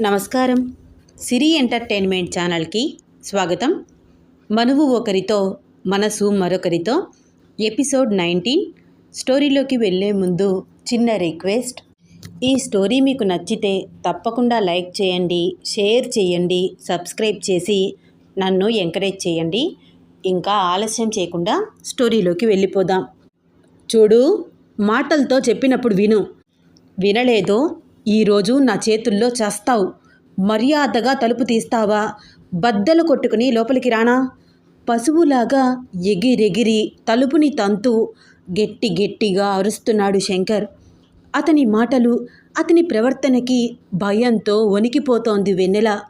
నమస్కారం. సిరి ఎంటర్టైన్మెంట్ ఛానల్కి స్వాగతం. మనువు ఒకరితో మనసు మరొకరితో ఎపిసోడ్ నైన్టీన్ స్టోరీలోకి వెళ్ళే ముందు చిన్న రిక్వెస్ట్. ఈ స్టోరీ మీకు నచ్చితే తప్పకుండా లైక్ చేయండి షేర్ చేయండి సబ్స్క్రైబ్ చేసి నన్ను ఎంకరేజ్ చేయండి. ఇంకా ఆలస్యం చేయకుండా స్టోరీలోకి వెళ్ళిపోదాం. చూడు మాటలతో చెప్పినప్పుడు విను. వినలేదో ఈరోజు నా చేతుల్లో చేస్తావు. మర్యాదగా తలుపు తీస్తావా? బద్దలు కొట్టుకుని లోపలికి రానా? పశువులాగా ఎగిరెగిరి తలుపుని తంతు గట్టి గట్టిగా అరుస్తున్నాడు శంకర్. అతని మాటలు అతని ప్రవర్తనకి భయంతో వణికిపోతోంది వెన్నెల.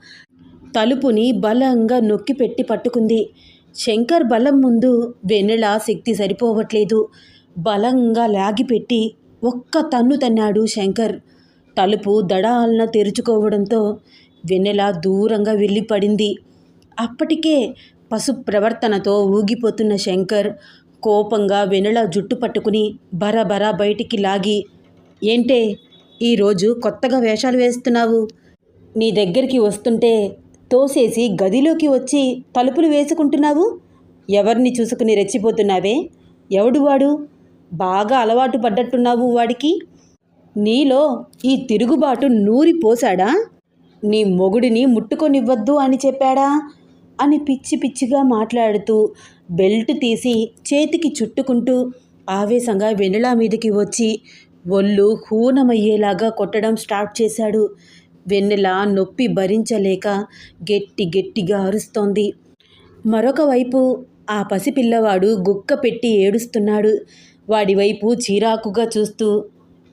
తలుపుని బలంగా నొక్కి పెట్టి పట్టుకుంది. శంకర్ బలం ముందు వెన్నెల శక్తి సరిపోవట్లేదు. బలంగా లాగిపెట్టి ఒక్క తన్ను తన్నాడు శంకర్. తలుపు దడాలన తెరుచుకోవడంతో వెన్నెల దూరంగా వెళ్ళి పడింది అప్పటికే పశు ప్రవర్తనతో ఊగిపోతున్న శంకర్ కోపంగా వెన్నెల జుట్టు పట్టుకుని బరబరా బయటికి లాగి ఏంటే ఈరోజు కొత్తగా వేషాలు వేస్తున్నావు? నీ దగ్గరికి వస్తుంటే తోసేసి గదిలోకి వచ్చి తలుపులు వేసుకుంటున్నావు? ఎవరిని చూసుకుని రెచ్చిపోతున్నావే? ఎవడు వాడు? బాగా అలవాటు పడ్డట్టున్నావు వాడికి? నీలో ఈ తిరుగుబాటు నూరి పోసాడా నీ మొగుడిని ముట్టుకొనివ్వద్దు అని చెప్పాడా? అని పిచ్చి పిచ్చిగా మాట్లాడుతూ బెల్ట్ తీసి చేతికి చుట్టుకుంటూ ఆవేశంగా వెన్నెల మీదకి వచ్చి ఒళ్ళు హూనమయ్యేలాగా కొట్టడం స్టార్ట్ చేశాడు. వెన్నెల నొప్పి భరించలేక గట్టి గట్టిగా అరుస్తోంది. మరొక వైపు ఆ పసిపిల్లవాడు గుక్క పెట్టి ఏడుస్తున్నాడు. వాడి వైపు చీరాకుగా చూస్తూ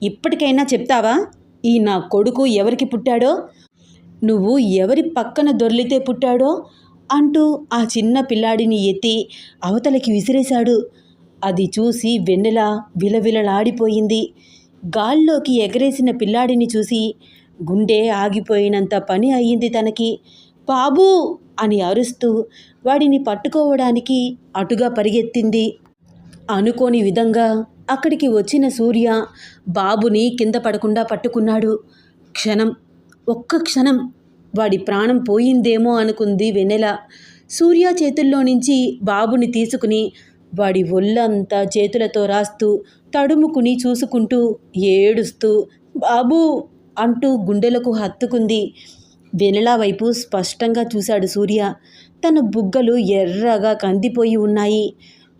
ఇప్పటికైనా చెప్తావా? ఈ నా కొడుకు ఎవరికి పుట్టాడో? నువ్వు ఎవరి పక్కన దొర్లితే పుట్టాడో? అంటూ ఆ చిన్న పిల్లాడిని ఎత్తి అవతలకి విసిరేశాడు. అది చూసి వెన్నెల విలవిలలాడిపోయింది. గాల్లోకి ఎగరేసిన పిల్లాడిని చూసి గుండె ఆగిపోయినంత పని అయ్యింది తనకి. బాబూ! అని అరుస్తూ వాడిని పట్టుకోవడానికి అటుగా పరిగెత్తింది. అనుకోని విధంగా అక్కడికి వచ్చిన సూర్య బాబుని కింద పడకుండా పట్టుకున్నాడు. క్షణం ఒక్క క్షణం వాడి ప్రాణం పోయిందేమో అనుకుంది వెన్నెల. సూర్య చేతుల్లో నుంచి బాబుని తీసుకుని వాడి ఒళ్ళంతా చేతులతో రాస్తూ తడుముకుని చూసుకుంటూ ఏడుస్తూ బాబు! అంటూ గుండెలకు హత్తుకుంది. వెనెల వైపు స్పష్టంగా చూశాడు సూర్య. తన బుగ్గలు ఎర్రగా కందిపోయి ఉన్నాయి.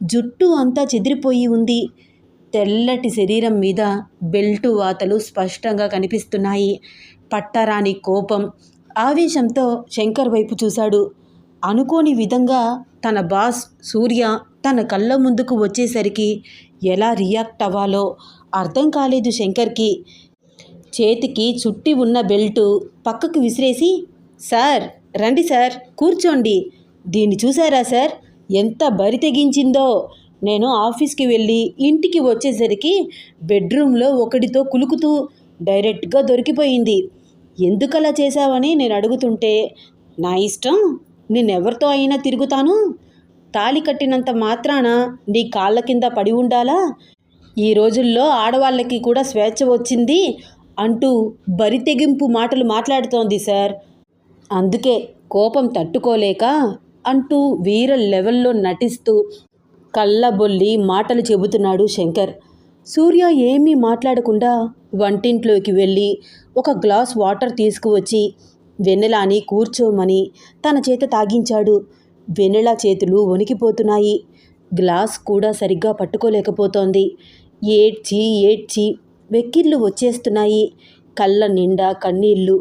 జుట్టు అంతా చెదిరిపోయి ఉంది. తెల్లటి శరీరం మీద బెల్టు వాతలు స్పష్టంగా కనిపిస్తున్నాయి. పట్టరాని కోపం ఆవేశంతో శంకర్ వైపు చూశాడు. అనుకోని విధంగా తన బాస్ సూర్య తన కళ్ళ ముందుకు వచ్చేసరికి ఎలా రియాక్ట్ అవ్వాలో అర్థం కాలేదు శంకర్కి. చేతికి చుట్టి ఉన్న బెల్టు పక్కకు విసిరేసి సార్ రండి సార్ కూర్చోండి. దీన్ని చూసారా సార్? ఎంత బరి తెగించిందో. నేను ఆఫీస్కి వెళ్ళి ఇంటికి వచ్చేసరికి బెడ్రూమ్లో ఒకటితో కులుకుతూ డైరెక్ట్గా దొరికిపోయింది. ఎందుకలా చేశావని నేను అడుగుతుంటే నా ఇష్టం నేనెవరితో అయినా తిరుగుతాను? తాళి కట్టినంత మాత్రాన నీ కాళ్ళ కింద పడి ఉండాలా? ఈ రోజుల్లో ఆడవాళ్ళకి కూడా స్వేచ్ఛ వచ్చింది అంటూ బరితెగింపు మాటలు మాట్లాడుతోంది సార్. అందుకే కోపం తట్టుకోలేక అంటూ వీర లెవెల్లో నటిస్తూ కళ్ళబొల్లి మాటలు చెబుతున్నాడు శంకర్. సూర్య ఏమీ మాట్లాడకుండా వంటింట్లోకి వెళ్ళి ఒక గ్లాస్ వాటర్ తీసుకువచ్చి వెన్నెలాని కూర్చోమని తన చేత తాగించాడు. వెన్నెల చేతులు వణికిపోతున్నాయి. గ్లాస్ కూడా సరిగ్గా పట్టుకోలేకపోతోంది. ఏడ్చి ఏడ్చి వెక్కిళ్ళు వచ్చేస్తున్నాయి. కళ్ళ నిండా కన్నీళ్ళు.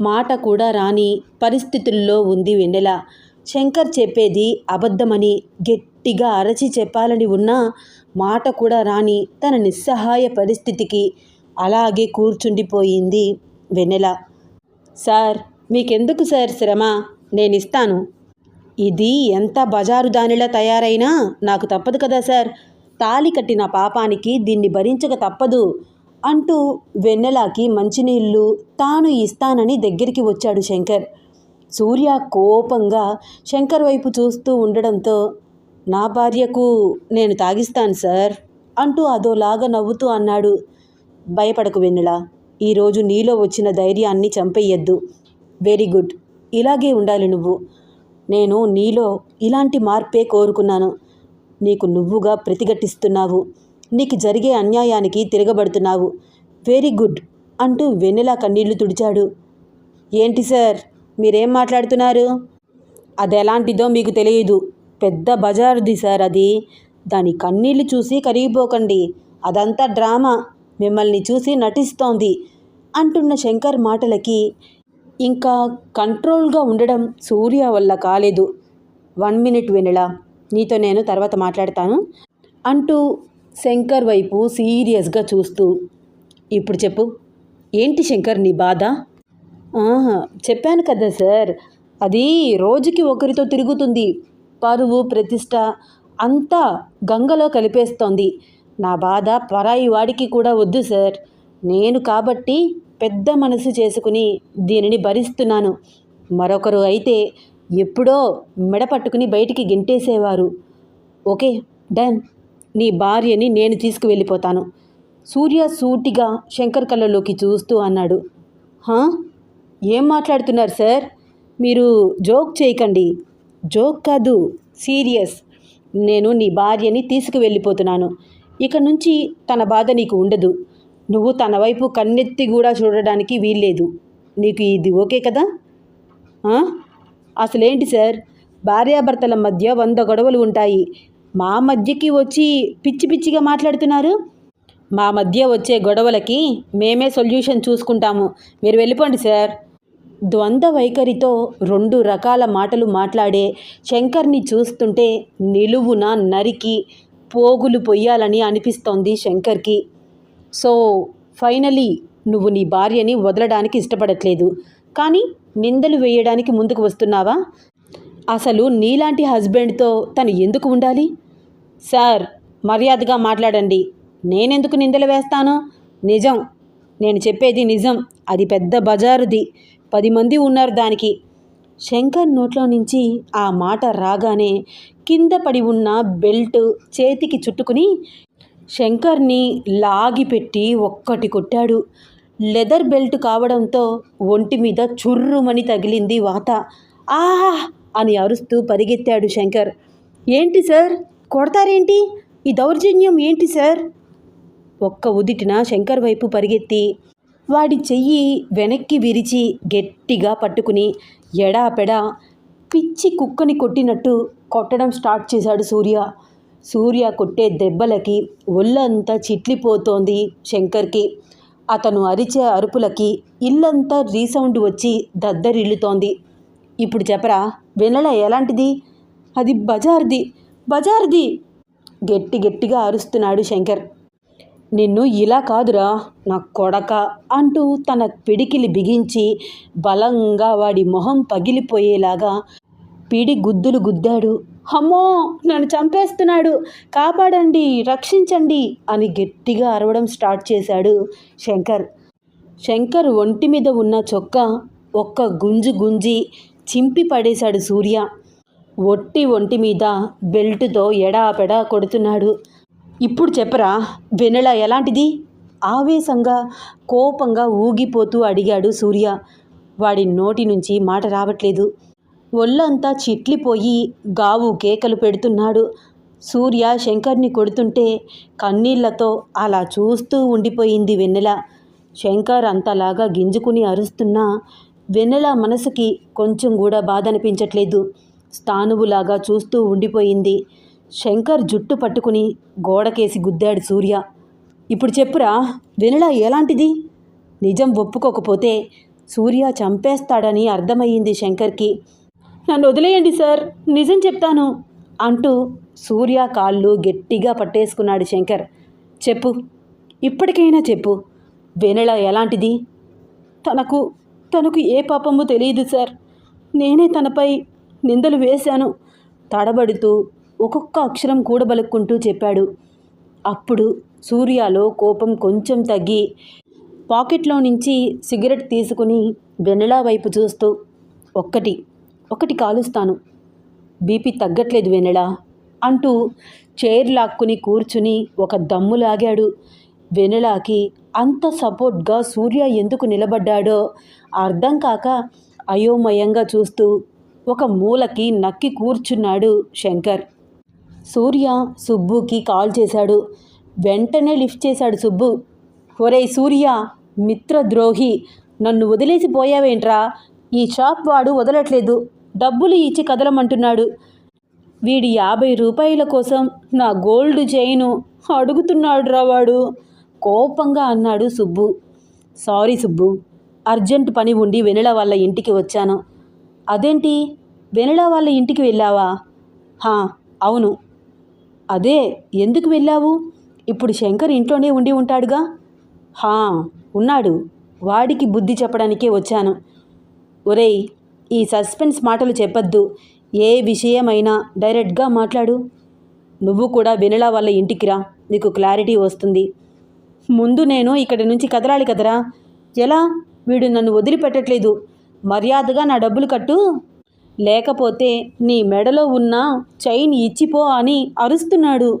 మాట కూడా రాని పరిస్థితుల్లో ఉంది వెన్నెల. శంకర్ చెప్పేది అబద్ధమని గట్టిగా అరచి చెప్పాలని ఉన్నా మాట కూడా రాని తన నిస్సహాయ పరిస్థితికి అలాగే కూర్చుండిపోయింది వెన్నెల. సార్ మీకెందుకు సార్ శ్రమ? నేను ఇస్తాను ఇది ఎంత బజారు దానిలా తయారైనా నాకు తప్పదు కదా సార్. తాలి కట్టిన పాపానికి దీన్ని భరించక తప్పదు అంటూ వెన్నెలాకి మంచినీళ్ళు తాను ఇస్తానని దగ్గరికి వచ్చాడు శంకర్. సూర్య కోపంగా శంకర్ వైపు చూస్తూ ఉండడంతో నా భార్యకు నేను తాగిస్తాను సార్ అంటూ అదోలాగా నవ్వుతూ అన్నాడు. భయపడకు వెన్నెల ఈరోజు నీలో వచ్చిన ధైర్యాన్ని చంపేయద్దు వెరీ గుడ్ ఇలాగే ఉండాలి నువ్వు. నేను నీలో ఇలాంటి మార్పే కోరుకున్నాను. నీకు నువ్వుగా ప్రతిఘటిస్తున్నావు. నీకు జరిగే అన్యాయానికి తిరగబడుతున్నావు. వెరీ గుడ్ అంటూ వెన్నెల కన్నీళ్ళు తుడిచాడు. ఏంటి సార్? మీరేం మాట్లాడుతున్నారు? అది ఎలాంటిదో మీకు తెలియదు. పెద్ద బజారుది సార్ అది. దాని కన్నీళ్ళు చూసి కరిగిపోకండి. అదంతా డ్రామా. మిమ్మల్ని చూసి నటిస్తోంది అంటున్న శంకర్ మాటలకి ఇంకా కంట్రోల్గా ఉండడం సూర్య వల్ల కాలేదు. One minute Vennela. నీతో నేను తర్వాత మాట్లాడతాను అంటూ శంకర్ వైపు సీరియస్గా చూస్తూ. ఇప్పుడు చెప్పు. ఏంటి శంకర్ నీ బాధ? చెప్పాను కదా సార్. అది రోజుకి ఒకరితో తిరుగుతుంది. పరువు ప్రతిష్ట అంతా గంగలో కలిపేస్తోంది. నా బాధ పరాయి వాడికి కూడా వద్దు సార్. నేను కాబట్టి పెద్ద మనసు చేసుకుని దీనిని భరిస్తున్నాను. మరొకరు అయితే ఎప్పుడో మెడ పట్టుకుని బయటికి గెంటేసేవారు. Okay done. నీ భార్యని నేను తీసుకువెళ్ళిపోతాను. సూర్య సూటిగా శంకర్ కళ్ళలోకి చూస్తూ అన్నాడు. హా? ఏం మాట్లాడుతున్నారు సార్? మీరు జోక్ చేయకండి. జోక్ కాదు సీరియస్. నేను నీ భార్యని తీసుకువెళ్ళిపోతున్నాను. ఇక నుంచి తన బాధ నీకు ఉండదు. నువ్వు తన వైపు కన్నెత్తి కూడా చూడడానికి వీల్లేదు. నీకు ఇది ఓకే కదా? అసలేంటి సార్? భార్యాభర్తల మధ్య వంద గొడవలు ఉంటాయి. మా మధ్యకి వచ్చి పిచ్చి పిచ్చిగా మాట్లాడుతున్నారు? మా మధ్య వచ్చే గొడవలకి మేమే సొల్యూషన్ చూసుకుంటాము. మీరు వెళ్ళిపోండి సార్. ద్వంద్వ వైఖరితో రెండు రకాల మాటలు మాట్లాడే శంకర్ని చూస్తుంటే నిలువున నరికి పోగులు పొయ్యాలని అనిపిస్తోంది శంకర్కి. సో ఫైనలీ నువ్వు నీ భార్యని వదలడానికి ఇష్టపడట్లేదు. కానీ నిందలు వేయడానికి ముందుకు వస్తున్నావా? అసలు నీలాంటి హస్బెండ్తో తను ఎందుకు ఉండాలి? సార్ మర్యాదగా మాట్లాడండి. నేనెందుకు నిందలు వేస్తాను? నిజం. నేను చెప్పేది నిజం. అది పెద్ద బజారుది. పది మంది ఉన్నారు దానికి. శంకర్ నోట్లో నుంచి ఆ మాట రాగానే కింద పడి ఉన్న బెల్ట్ చేతికి చుట్టుకుని శంకర్ని లాగిపెట్టి ఒక్కటి కొట్టాడు. లెదర్ బెల్ట్ కావడంతో ఒంటి మీద చుర్రుమని తగిలింది వాత. ఆహా! అని అరుస్తూ పరిగెత్తాడు శంకర్. ఏంటి సార్? కొడతారేంటి? ఈ దౌర్జన్యం ఏంటి సార్? ఒక్క ఉదిటిన శంకర్ వైపు పరిగెత్తి వాడి చెయ్యి వెనక్కి విరిచి గట్టిగా పట్టుకుని ఎడాపెడా పిచ్చి కుక్కని కొట్టినట్టు కొట్టడం స్టార్ట్ చేశాడు సూర్య. సూర్య కొట్టే దెబ్బలకి ఒళ్ళంతా చిట్లిపోతోంది శంకర్కి. అతను అరిచే అరుపులకి ఇల్లంతా రీసౌండ్ వచ్చి దద్దరిల్లుతోంది. ఇప్పుడు చెప్పరా వినల ఎలాంటిది? అది బజార్ది బజార్ది! గట్టి గట్టిగా అరుస్తున్నాడు శంకర్. నిన్ను ఇలా కాదురా నా కొడక అంటూ తన పిడికిలి బిగించి బలంగా వాడి మొహం పగిలిపోయేలాగా పిడి గుద్దులు గుద్దాడు. అమ్మో నన్ను చంపేస్తున్నాడు కాపాడండి రక్షించండి అని గట్టిగా అరవడం స్టార్ట్ చేశాడు శంకర్. శంకర్ ఒంటి మీద ఉన్న చొక్కా ఒక్క గుంజు గుంజి చింపి పడేశాడు సూర్య. ఒట్టి ఒంటి మీద బెల్టుతో ఎడాపెడా కొడుతున్నాడు. ఇప్పుడు చెప్పరా వెన్నెల ఎలాంటిది? ఆవేశంగా కోపంగా ఊగిపోతూ అడిగాడు సూర్య. వాడి నోటి నుంచి మాట రావట్లేదు. ఒళ్ళంతా చిట్లిపోయి గావు కేకలు పెడుతున్నాడు. సూర్య శంకర్ని కొడుతుంటే కన్నీళ్ళతో అలా చూస్తూ ఉండిపోయింది వెన్నెల. శంకర్ అంతలాగా గింజుకుని అరుస్తున్నా వెన్నెల మనసుకి కొంచెం కూడా బాధ అనిపించట్లేదు స్థానువులాగా చూస్తూ ఉండిపోయింది. శంకర్ జుట్టు పట్టుకుని గోడకేసి గుద్దాడు సూర్య. ఇప్పుడు చెప్పురా వెన్నెల ఎలాంటిది? నిజం ఒప్పుకోకపోతే సూర్య చంపేస్తాడని అర్థమయ్యింది శంకర్కి. నన్ను వదిలేయండి సార్ నిజం చెప్తాను అంటూ సూర్య కాళ్ళు గట్టిగా పట్టేసుకున్నాడు శంకర్. చెప్పు ఇప్పటికైనా చెప్పు వెనెల ఎలాంటిది? తనకు తనకు ఏ పాపము తెలియదు సార్. నేనే తనపై నిందలు వేశాను తడబడుతూ ఒక్కొక్క అక్షరం కూడబలుక్కుంటూ చెప్పాడు. అప్పుడు సూర్యలో కోపం కొంచెం తగ్గి పాకెట్లో నుంచి సిగరెట్ తీసుకుని వెన్నెలా వైపు చూస్తూ ఒక్కటి ఒకటి కాలుస్తాను. బీపీ తగ్గట్లేదు వెన్నెలా అంటూ చైర్ లాక్కుని కూర్చుని ఒక దమ్ము లాగాడు. వెనులాకి అంత సపోర్ట్గా సూర్య ఎందుకు నిలబడ్డాడో అర్థం కాక అయోమయంగా చూస్తూ ఒక మూలకి నక్కి కూర్చున్నాడు శంకర్. సూర్య సుబ్బుకి కాల్ చేశాడు. వెంటనే లిఫ్ట్ చేశాడు సుబ్బు. ఒరేయ్ సూర్య మిత్రద్రోహి నన్ను వదిలేసి పోయావేంట్రా? ఈ షాప్ వాడు వదలట్లేదు. డబ్బులు ఇచ్చి కదలమంటున్నాడు. వీడి యాభై రూపాయల కోసం నా గోల్డ్ చైను అడుగుతున్నాడురా వాడు కోపంగా అన్నాడు సుబ్బు. సారీ సుబ్బు అర్జెంట్ పని ఉండి వెనుల వాళ్ళ ఇంటికి వచ్చాను. అదేంటి? వెనుల వాళ్ళ ఇంటికి వెళ్ళావా? హా అవును. అదే ఎందుకు వెళ్ళావు? ఇప్పుడు శంకర్ ఇంట్లోనే ఉండి ఉంటాడుగా? హా ఉన్నాడు. వాడికి బుద్ధి చెప్పడానికే వచ్చాను. ఒరేయ్ ఈ సస్పెన్స్ మాటలు చెప్పొద్దు. ఏ విషయమైనా డైరెక్ట్గా మాట్లాడు. నువ్వు కూడా వినలా వాళ్ళ ఇంటికి రా. నీకు క్లారిటీ వస్తుంది. ముందు నేను ఇక్కడి నుంచి కదలాలి కదరా. ఎలా? వీడు నన్ను వదిలిపెట్టట్లేదు. మర్యాదగా నా డబ్బులు కట్టు. లేకపోతే నీ మెడలో ఉన్న చైన్ ఇచ్చిపో అని అరుస్తున్నాడు.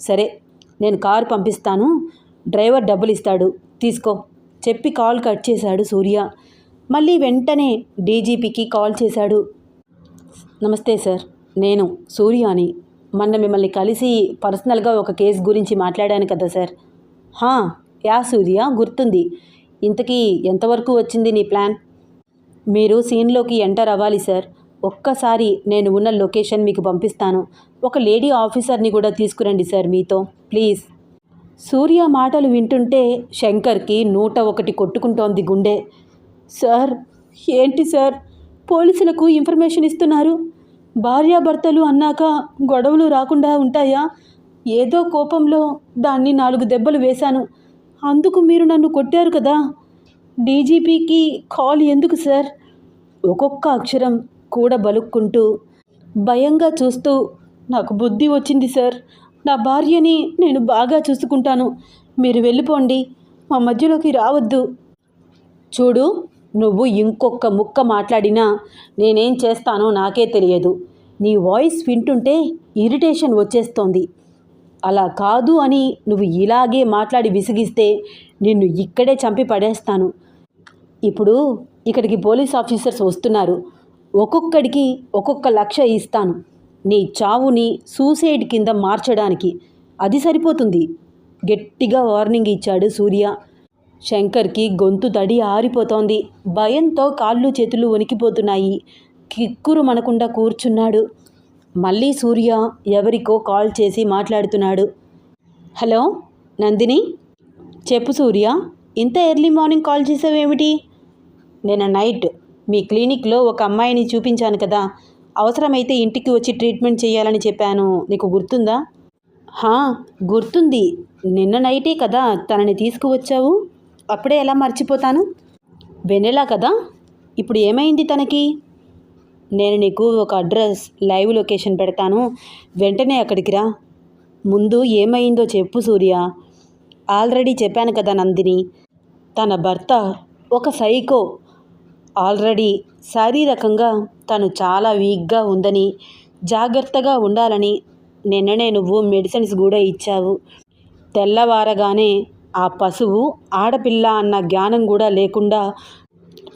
సరే నేను కారు పంపిస్తాను. డ్రైవర్ డబ్బులు ఇస్తాడు తీసుకో. చెప్పి కాల్ కట్ చేశాడు సూర్య. మళ్ళీ వెంటనే డీజీపీకి కాల్ చేశాడు. నమస్తే సార్ నేను సూర్యాని. మొన్న మిమ్మల్ని కలిసి పర్సనల్గా ఒక కేసు గురించి మాట్లాడాను కదా సార్. హా యా సూర్య గుర్తుంది. ఇంతకీ ఎంతవరకు వచ్చింది నీ ప్లాన్? మీరు సీన్లోకి ఎంటర్ అవ్వాలి సార్. ఒక్కసారి నేను ఉన్న లొకేషన్ మీకు పంపిస్తాను. ఒక లేడీ ఆఫీసర్ని కూడా తీసుకురండి సార్ మీతో. ప్లీజ్. సూర్య మాటలు వింటుంటే శంకర్కి నూట ఒకటి కొట్టుకుంటోంది గుండె. సార్ ఏంటి సార్? పోలీసులకు ఇన్ఫర్మేషన్ ఇస్తున్నారు? భార్యాభర్తలు అన్నాక గొడవలు రాకుండా ఉంటాయా? ఏదో కోపంలో దాన్ని నాలుగు దెబ్బలు వేశాను. అందుకు మీరు నన్ను కొట్టారు కదా? డీజీపీకి కాల్ ఎందుకు సార్? ఒక్కొక్క అక్షరం కూడా బలుక్కుంటూ భయంగా చూస్తూ నాకు బుద్ధి వచ్చింది సార్. నా భార్యని నేను బాగా చూసుకుంటాను. మీరు వెళ్ళిపోండి. మా మధ్యలోకి రావద్దు. చూడు నువ్వు ఇంకొక ముక్క మాట్లాడినా నేనేం చేస్తానో నాకే తెలియదు. నీ వాయిస్ వింటుంటే ఇరిటేషన్ వచ్చేస్తోంది. అలా కాదు అని నువ్వు ఇలాగే మాట్లాడి విసిగిస్తే నిన్ను ఇక్కడే చంపి పడేస్తాను. ఇప్పుడు ఇక్కడికి పోలీస్ ఆఫీసర్స్ వస్తున్నారు. ఒక్కొక్కడికి ఒక్కొక్క లక్ష ఇస్తాను. నీ చావుని సూసైడ్ కింద మార్చడానికి అది సరిపోతుంది. గట్టిగా వార్నింగ్ ఇచ్చాడు సూర్య. శంకర్కి గొంతు తడి ఆరిపోతోంది. భయంతో కాళ్ళు చేతులు వణికిపోతున్నాయి. కిక్కురు మనకుండా కూర్చున్నాడు. మళ్ళీ సూర్య ఎవరికో కాల్ చేసి మాట్లాడుతున్నాడు. హలో నందిని? చెప్పు సూర్య ఇంత ఎర్లీ మార్నింగ్ కాల్ చేసావేమిటి? నేను నైట్ మీ క్లినిక్లో ఒక అమ్మాయిని చూపించాను కదా అవసరమైతే ఇంటికి వచ్చి ట్రీట్మెంట్ చేయాలని చెప్పాను. నీకు గుర్తుందా? హా గుర్తుంది. నిన్న నైటే కదా తనని తీసుకువచ్చావు. అప్పుడే ఎలా మర్చిపోతాను? వెనెలా కదా? ఇప్పుడు ఏమైంది తనకి? నేను నీకు ఒక అడ్రస్ లైవ్ లొకేషన్ పెడతాను. వెంటనే అక్కడికి రా. ముందు ఏమైందో చెప్పు సూర్య. ఆల్రెడీ చెప్పాను కదా నందిని. తన భర్త ఒక సైకో. ఆల్రెడీ శారీరకంగా తను చాలా వీక్గా ఉందని జాగ్రత్తగా ఉండాలని నిన్ననే నువ్వు మెడిసిన్స్ కూడా ఇచ్చావు. తెల్లవారగానే ఆ పశువు ఆడపిల్ల అన్న జ్ఞానం కూడా లేకుండా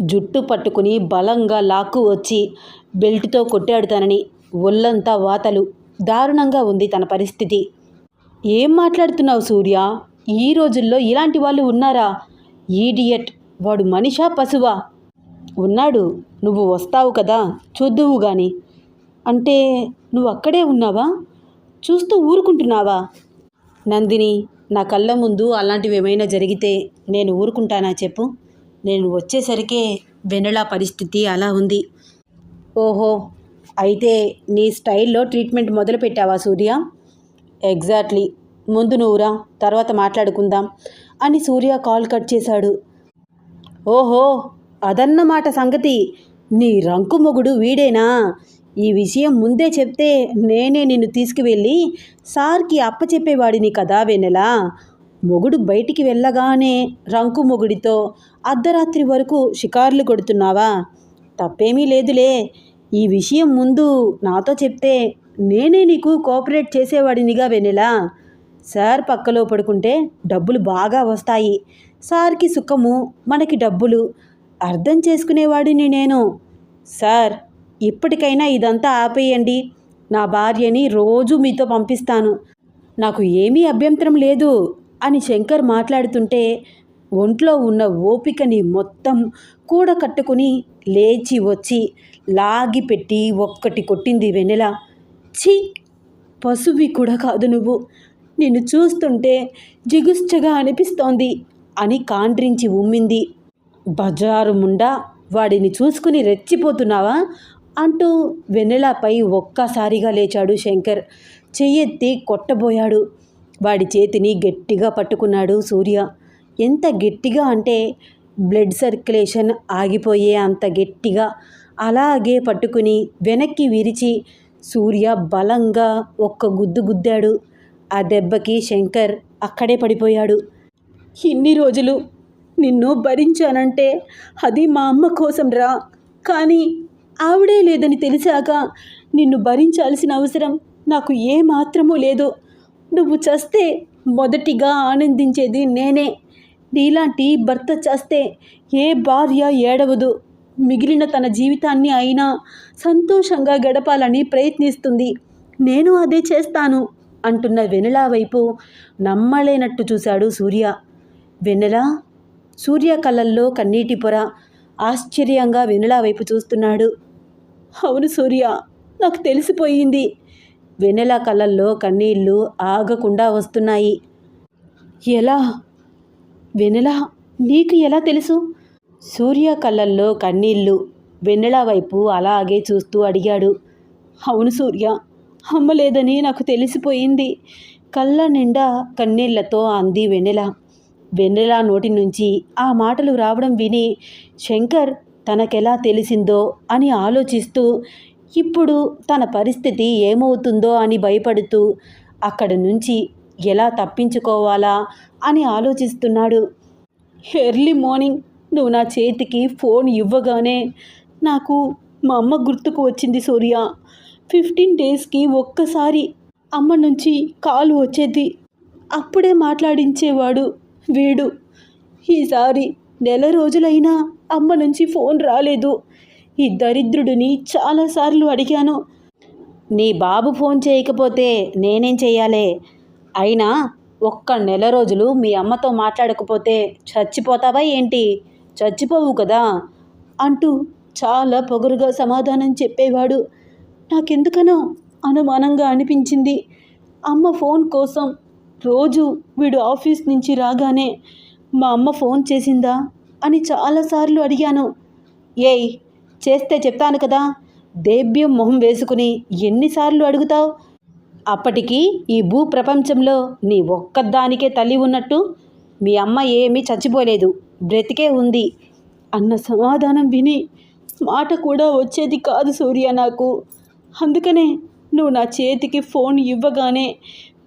జుట్టు పట్టుకుని బలంగా లాక్కు వచ్చి బెల్ట్తో కొట్టాడు తనని. ఒళ్ళంతా వాతలు. దారుణంగా ఉంది తన పరిస్థితి. ఏం మాట్లాడుతున్నావు సూర్య? ఈ రోజుల్లో ఇలాంటి వాళ్ళు ఉన్నారా? ఈడియట్. వాడు మనిషా పశువా? ఉన్నాడు. నువ్వు వస్తావు కదా? చూద్దువు గాని. అంటే నువ్వు అక్కడే ఉన్నావా? చూస్తూ ఊరుకుంటున్నావా? నందిని నా కళ్ళ ముందు అలాంటివి ఏమైనా జరిగితే నేను ఊరుకుంటానా చెప్పు. నేను వచ్చేసరికే వెనలా పరిస్థితి అలా ఉంది. ఓహో అయితే నీ స్టైల్లో ట్రీట్మెంట్ మొదలు పెట్టావా సూర్య? ఎగ్జాక్ట్లీ. ముందు నువ్వురా తర్వాత మాట్లాడుకుందాం అని సూర్య కాల్ కట్ చేశాడు. ఓహో అదన్నమాట సంగతి. నీ రంకు మొగుడు వీడేనా? ఈ విషయం ముందే చెప్తే నేనే నిన్ను తీసుకువెళ్ళి సార్కి అప్పచెప్పేవాడిని కదా వెన్నెలా? మొగుడు బయటికి వెళ్ళగానే రంకు మొగుడితో అర్ధరాత్రి వరకు షికార్లు కొడుతున్నావా? తప్పేమీ లేదులే. ఈ విషయం ముందు నాతో చెప్తే నేనే నీకు కోఆపరేట్ చేసేవాడినిగా వెన్నెలా? సార్ పక్కలో పడుకుంటే డబ్బులు బాగా వస్తాయి. సార్కి సుఖము మనకి డబ్బులు. అర్థం చేసుకునేవాడిని నేను. సార్ ఇప్పటికైనా ఇదంతా ఆపేయండి. నా భార్యని రోజు మీతో పంపిస్తాను. నాకు ఏమీ అభ్యంతరం లేదు అని శంకర్ మాట్లాడుతుంటే ఒంట్లో ఉన్న ఓపికని మొత్తం కూడ కట్టుకుని లేచి వచ్చి లాగి పెట్టి ఒక్కటి కొట్టింది వెన్నెల. ఛీ! పశువి కూడా కాదు నువ్వు. నిన్ను చూస్తుంటే జిగుశ్చగా అనిపిస్తోంది అని కాండ్రించి ఉమ్మింది. బజారు ముండా వాడిని చూసుకుని రెచ్చిపోతున్నావా? అంటూ వెన్నెలపై ఒక్కసారిగా లేచాడు శంకర్. చెయ్యెత్తి కొట్టబోయాడు. వాడి చేతిని గట్టిగా పట్టుకున్నాడు సూర్య. ఎంత గట్టిగా అంటే బ్లడ్ సర్క్యులేషన్ ఆగిపోయే అంత గట్టిగా. అలాగే పట్టుకుని వెనక్కి విరిచి సూర్య బలంగా ఒక్క గుద్దు గుద్దాడు. ఆ దెబ్బకి శంకర్ అక్కడే పడిపోయాడు. ఇన్ని రోజులు నిన్ను భరించానంటే అది మా అమ్మ కోసం రా. కానీ ఆవిడే లేదని తెలిసాక నిన్ను భరించాల్సిన అవసరం నాకు ఏ మాత్రమూ లేదు. నువ్వు చస్తే మొదటిగా ఆనందించేది నేనే. నీలాంటి భర్త చేస్తే ఏ భార్య ఏడవదు. మిగిలిన తన జీవితాన్ని అయినా సంతోషంగా గడపాలని ప్రయత్నిస్తుంది. నేను అదే చేస్తాను అంటున్న వెన్నెల వైపు నమ్మలేనట్టు చూశాడు సూర్య. వెన్నెల? సూర్య కళ్ళల్లో కన్నీటి పొర ఆశ్చర్యంగా వెన్నెల వైపు చూస్తున్నాడు. అవును సూర్య నాకు తెలిసిపోయింది. వెన్నెల కళ్ళల్లో కన్నీళ్ళు ఆగకుండా వస్తున్నాయి. ఎలా? వెన్నెల? నీకు ఎలా తెలుసు? సూర్య కళ్ళల్లో కన్నీళ్ళు వెన్నెల వైపు అలాగే చూస్తూ అడిగాడు. అవును సూర్య అమ్మ లేదని నాకు తెలిసిపోయింది. కళ్ళ నిండా కన్నీళ్ళతో అంది వెన్నెల. వెన్నెల నోటి నుంచి ఆ మాటలు రావడం విని శంకర్ తనకెలా తెలిసిందో అని ఆలోచిస్తూ ఇప్పుడు తన పరిస్థితి ఏమవుతుందో అని భయపడుతూ అక్కడి నుంచి ఎలా తప్పించుకోవాలా? అని ఆలోచిస్తున్నాడు. ఎర్లీ మార్నింగ్ నువ్వు నా చేతికి ఫోన్ ఇవ్వగానే నాకు మా అమ్మ గుర్తుకు వచ్చింది సూర్య. ఫిఫ్టీన్ డేస్కి ఒక్కసారి అమ్మ నుంచి కాలు వచ్చేది. అప్పుడే మాట్లాడించేవాడు వీడు. ఈసారి నెల రోజులైనా అమ్మ నుంచి ఫోన్ రాలేదు. ఈ దరిద్రుడిని చాలాసార్లు అడిగాను. నీ బాబు ఫోన్ చేయకపోతే నేనేం చెయ్యాలే? అయినా ఒక్క నెల రోజులు మీ అమ్మతో మాట్లాడకపోతే చచ్చిపోతావా ఏంటి? చచ్చిపోవు కదా? అంటూ చాలా పొగరుగా సమాధానం చెప్పేవాడు. నాకెందుకనో అనుమానంగా అనిపించింది. అమ్మ ఫోన్ కోసం రోజు వీడు ఆఫీస్ నుంచి రాగానే మా అమ్మ ఫోన్ చేసిందా? అని చాలాసార్లు అడిగాను. ఏయ్ చేస్తే చెప్తాను కదా దేభ్యం మొహం వేసుకుని ఎన్నిసార్లు అడుగుతావు? అప్పటికి ఈ భూ ప్రపంచంలో నీ ఒక్కదానికే తల్లి ఉన్నట్టు మీ అమ్మ ఏమీ చచ్చిపోలేదు బ్రతికే ఉంది అన్న సమాధానం విని మాట కూడా వచ్చేది కాదు సూర్య నాకు. అందుకనే నువ్వు నా చేతికి ఫోన్ ఇవ్వగానే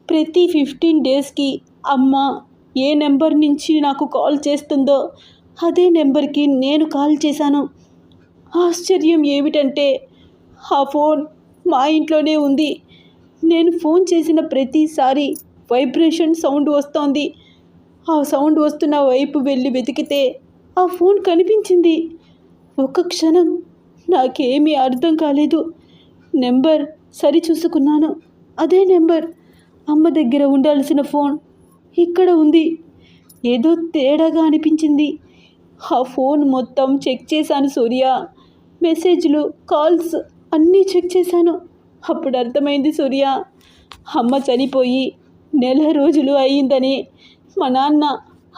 ప్రతి ఫిఫ్టీన్ డేస్కి అమ్మ ఏ నెంబర్ నుంచి నాకు కాల్ చేస్తుందో అదే నెంబర్కి నేను కాల్ చేశాను. ఆశ్చర్యం ఏమిటంటే ఆ ఫోన్ మా ఇంట్లోనే ఉంది. నేను ఫోన్ చేసిన ప్రతిసారి వైబ్రేషన్ సౌండ్ వస్తోంది. ఆ సౌండ్ వస్తున్న వైపు వెళ్ళి వెతికితే ఆ ఫోన్ కనిపించింది. ఒక క్షణం నాకేమీ అర్థం కాలేదు. నెంబర్ సరి చూసుకున్నాను అదే నెంబర్ అమ్మ దగ్గర ఉండాల్సిన ఫోన్ ఇక్కడ ఉంది. ఏదో తేడాగా అనిపించింది. ఆ ఫోన్ మొత్తం చెక్ చేశాను సూర్య. మెసేజ్లు కాల్స్ అన్నీ చెక్ చేశాను. అప్పుడు అర్థమైంది సూర్య. అమ్మ చనిపోయి నెల రోజులు అయ్యిందని. మా నాన్న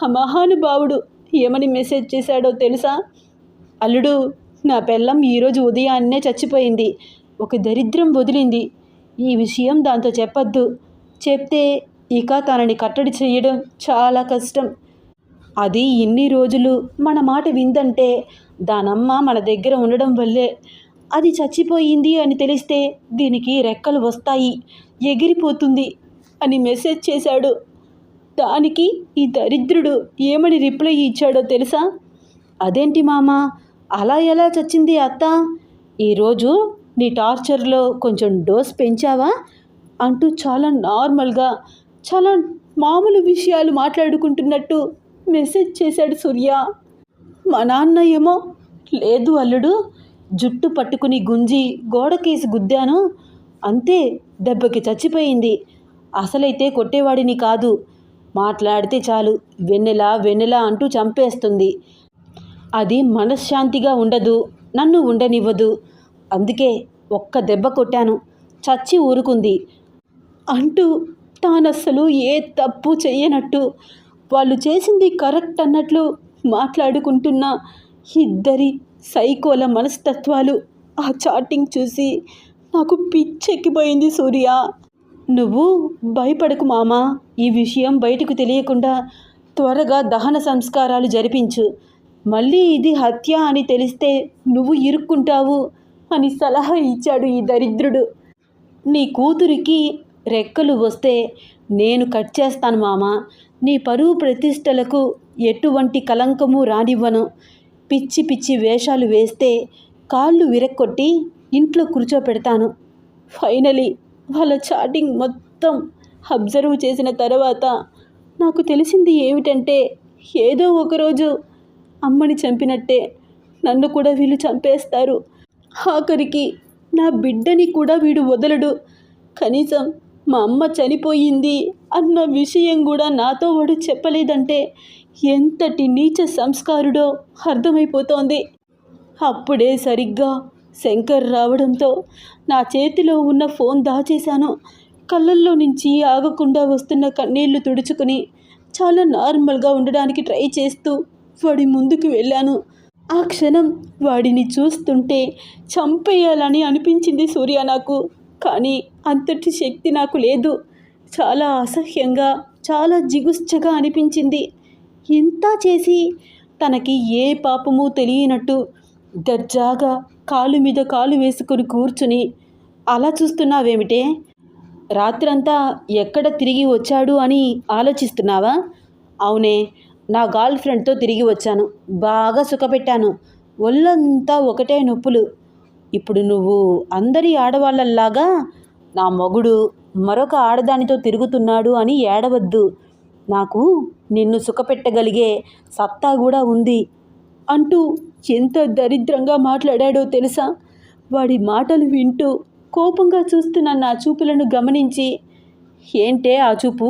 ఆ మహానుభావుడు ఏమని మెసేజ్ చేశాడో తెలుసా? అల్లుడు నా పెళ్ళం ఈరోజు ఉదయాన్నే చచ్చిపోయింది. ఒక దరిద్రం వదిలింది. ఈ విషయం దాంతో చెప్పొద్దు. చెప్తే ఇక తనని కట్టడి చేయడం చాలా కష్టం. అది ఇన్ని రోజులు మన మాట విందంటే దానమ్మ మన దగ్గర ఉండడం వల్లే. అది చచ్చిపోయింది అని తెలిస్తే దీనికి రెక్కలు వస్తాయి ఎగిరిపోతుంది అని మెసేజ్ చేశాడు. దానికి ఈ దరిద్రుడు ఏమని రిప్లై ఇచ్చాడో తెలుసా? అదేంటి మామ అలా ఎలా చచ్చింది అత్త? ఈరోజు నీ టార్చర్లో కొంచెం డోస్ పెంచావా? అంటూ చాలా నార్మల్గా చాలా మామూలు విషయాలు మాట్లాడుకుంటున్నట్టు మెసేజ్ చేశాడు సూర్య. మా నాన్న ఏమో లేదు అల్లుడు జుట్టు పట్టుకుని గుంజి గోడకేసి గుద్దాను. అంతే దెబ్బకి చచ్చిపోయింది. అసలైతే కొట్టేవాడిని కాదు. మాట్లాడితే చాలు వెన్నెల వెన్నెల అంటూ చంపేస్తుంది. అది మనశ్శాంతిగా ఉండదు నన్ను ఉండనివ్వదు. అందుకే ఒక్క దెబ్బ కొట్టాను. చచ్చి ఊరుకుంది. అంటూ తానస్సలు ఏ తప్పు చేయనట్టు వాళ్ళు చేసింది కరెక్ట్ అన్నట్లు మాట్లాడుకుంటున్న ఇద్దరి సైకోల మనస్తత్వాలు ఆ చాటింగ్ చూసి నాకు పిచ్చెక్కిపోయింది సూర్య. నువ్వు భయపడకు మామా ఈ విషయం బయటకు తెలియకుండా త్వరగా దహన సంస్కారాలు జరిపించు. మళ్ళీ ఇది హత్య అని తెలిస్తే నువ్వు ఇరుక్కుంటావు అని సలహా ఇచ్చాడు ఈ దరిద్రుడు. నీ కూతురికి రెక్కలు వస్తే నేను కట్ చేస్తాను మామ. నీ పరువు ప్రతిష్టలకు ఎటువంటి కలంకము రానివ్వను. పిచ్చి పిచ్చి వేషాలు వేస్తే కాళ్ళు విరక్కొట్టి ఇంట్లో కూర్చోపెడతాను. ఫైనలీ వాళ్ళ చాటింగ్ మొత్తం అబ్జర్వ్ చేసిన తర్వాత నాకు తెలిసింది ఏమిటంటే ఏదో ఒకరోజు అమ్మని చంపినట్టే నన్ను కూడా వీళ్ళు చంపేస్తారు. ఆఖరికి నా బిడ్డని కూడా వీడు వదలడు. కనీసం మా అమ్మ చనిపోయింది అన్న విషయం కూడా నాతో వాడు చెప్పలేదంటే ఎంతటి నీచ సంస్కారుడో అర్థమైపోతోంది. అప్పుడే సరిగ్గా శంకర్ రావడంతో నా చేతిలో ఉన్న ఫోన్ దాచేశాను. కళ్ళల్లో నుంచి ఆగకుండా వస్తున్న కన్నీళ్ళు తుడుచుకుని చాలా నార్మల్గా ఉండడానికి ట్రై చేస్తూ వాడి ముందుకు వెళ్ళాను. ఆ క్షణం వాడిని చూస్తుంటే చంపేయాలని అనిపించింది సూర్య నాకు. కానీ అంతటి శక్తి నాకు లేదు. చాలా అసహ్యంగా చాలా జిగుశ్చగా అనిపించింది. ఇంత చేసి తనకి ఏ పాపము తెలియనట్టు దర్జాగా కాలు మీద కాలు వేసుకొని కూర్చుని అలా చూస్తున్నావేమిటే? రాత్రంతా ఎక్కడ తిరిగి వచ్చాడు అని ఆలోచిస్తున్నావా? అవునే నా గర్ల్ ఫ్రెండ్తో తిరిగి వచ్చాను. బాగా సుఖపెట్టాను. ఒళ్ళంతా ఒకటే నొప్పులు. ఇప్పుడు నువ్వు అందరి ఆడవాళ్ళల్లాగా నా మొగుడు మరొక ఆడదానితో తిరుగుతున్నాడు అని ఏడవద్దు. నాకు నిన్ను సుఖపెట్టగలిగే సత్తా కూడా ఉంది అంటూ ఎంత దరిద్రంగా మాట్లాడాడో తెలుసా? వాడి మాటలు వింటూ కోపంగా చూస్తున్న నా చూపులను గమనించి ఏంటే ఆ చూపు?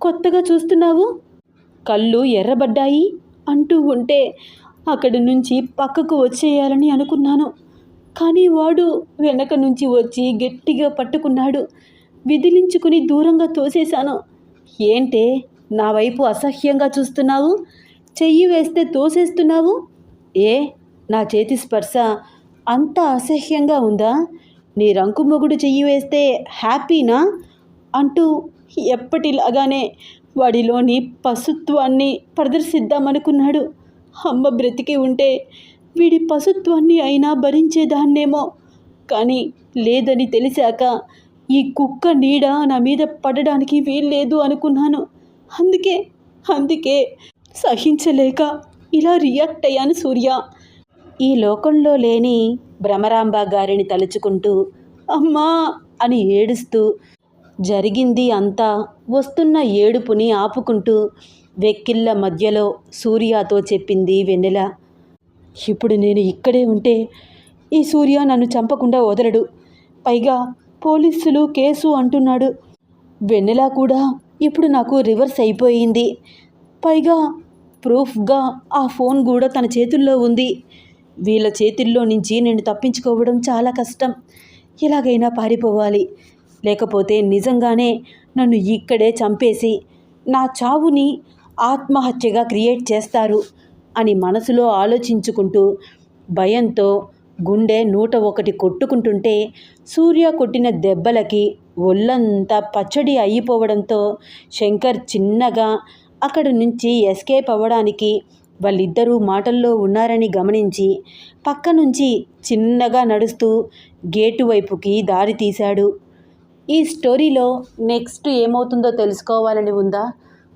కొత్తగా చూస్తున్నావు? కళ్ళు ఎర్రబడ్డాయి అంటూ ఉంటే అక్కడి నుంచి పక్కకు వచ్చేయాలని అనుకున్నాను. కానీ వాడు వెనక నుంచి వచ్చి గట్టిగా పట్టుకున్నాడు. విదిలించుకుని దూరంగా తోసేశాను. ఏంటే నా వైపు అసహ్యంగా చూస్తున్నావు? చెయ్యి వేస్తే తోసేస్తున్నావు? ఏ నా చేతి స్పర్శ అంత అసహ్యంగా ఉందా? నీ రంకు మొగుడు చెయ్యి వేస్తే హ్యాపీనా? అంటూ ఎప్పటిలాగానే వాడిలోని పశుత్వాన్ని ప్రదర్శిద్దామనుకున్నాడు. అమ్మ బ్రతికి ఉంటే వీడి పశుత్వాన్ని అయినా భరించేదాన్నేమో. కానీ లేదని తెలిసాక ఈ కుక్క నీడ నా మీద పడడానికి వీల్లేదు అనుకున్నాను. అందుకే అందుకే సహించలేక ఇలా రియాక్ట్ అయ్యాను సూర్య. ఈ లోకంలో లేని భ్రమరాంబ గారిని తలుచుకుంటూ అమ్మా అని ఏడుస్తూ జరిగింది అంతా వస్తున్న ఏడుపుని ఆపుకుంటూ వెక్కిళ్ళ మధ్యలో సూర్యతో చెప్పింది వెన్నెల. ఇప్పుడు నేను ఇక్కడే ఉంటే ఈ సూర్య నన్ను చంపకుండా వదలడు. పైగా పోలీసులు కేసు అంటున్నాడు. వెన్నెలా కూడా ఇప్పుడు నాకు రివర్స్ అయిపోయింది. పైగా ప్రూఫ్గా ఆ ఫోన్ కూడా తన చేతుల్లో ఉంది. వీళ్ళ చేతుల్లో నుంచి నేను తప్పించుకోవడం చాలా కష్టం. ఎలాగైనా పారిపోవాలి. లేకపోతే నిజంగానే నన్ను ఇక్కడే చంపేసి నా చావుని ఆత్మహత్యగా క్రియేట్ చేస్తారు. అని మనసులో ఆలోచించుకుంటూ భయంతో గుండె నూట ఒకటి కొట్టుకుంటుంటే సూర్య కొట్టిన దెబ్బలకి ఒళ్ళంతా పచ్చడి అయిపోవడంతో శంకర్ చిన్నగా అక్కడి నుంచి ఎస్కేప్ అవ్వడానికి వాళ్ళిద్దరూ మాటల్లో ఉన్నారని గమనించి పక్క నుంచి చిన్నగా నడుస్తూ గేటు వైపుకి దారి తీశాడు. ఈ స్టోరీలో నెక్స్ట్ ఏమవుతుందో తెలుసుకోవాలని ఉందా?